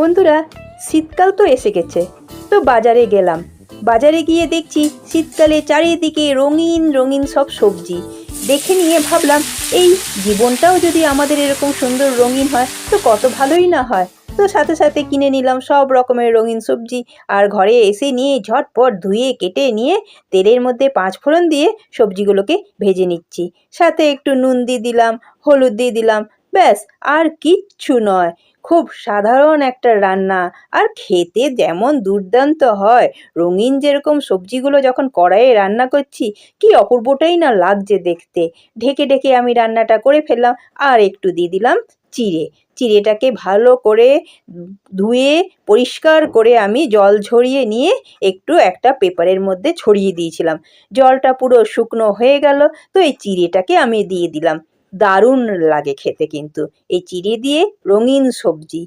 বন্ধুরা, শীতকাল তো এসে গেছে। তো বাজারে গেলাম। বাজারে গিয়ে দেখছি শীতকালে চারিদিকে রঙিন রঙিন সব সবজি। দেখে নিয়ে ভাবলাম, এই জীবনটাও যদি আমাদের এরকম সুন্দর রঙিন হয়, তো কত ভালোই না হয়। তো সাথে সাথে কিনে নিলাম সব রকমের রঙিন সবজি আর ঘরে এসে নিয়ে ঝটপট ধুয়ে, কেটে নিয়ে তেলের মধ্যে পাঁচ ফোড়ন দিয়ে সবজিগুলোকে ভেজে নিচ্ছি। সাথে একটু নুন দিয়ে দিলাম, হলুদ দিয়ে দিলাম ব্যাস, আর কিচ্ছু নয়। খুব সাধারণ একটা রান্না। আর খেতে যেমন দুর্দান্ত হয়। রঙিন যেরকম সবজিগুলো যখন কড়াইয়ে রান্না করছি, কি অপূর্বটাই না লাগছে দেখতে। ঢেকে ঢেকে আমি রান্নাটা করে ফেললাম। আর একটু দিয়ে দিলাম চিড়ে। চিড়েটাকে ভালো করে ধুয়ে, পরিষ্কার করে আমি জল ঝরিয়ে নিয়ে একটু একটা পেপারের মধ্যে ছড়িয়ে দিয়েছিলাম। জলটা পুরো শুকনো হয়ে গেল, তো এই চিড়েটাকে আমি দিয়ে দিলাম। দারুণ লাগে খেতে কিন্তু। এই চিড়ে দিয়ে রঙিন সবজি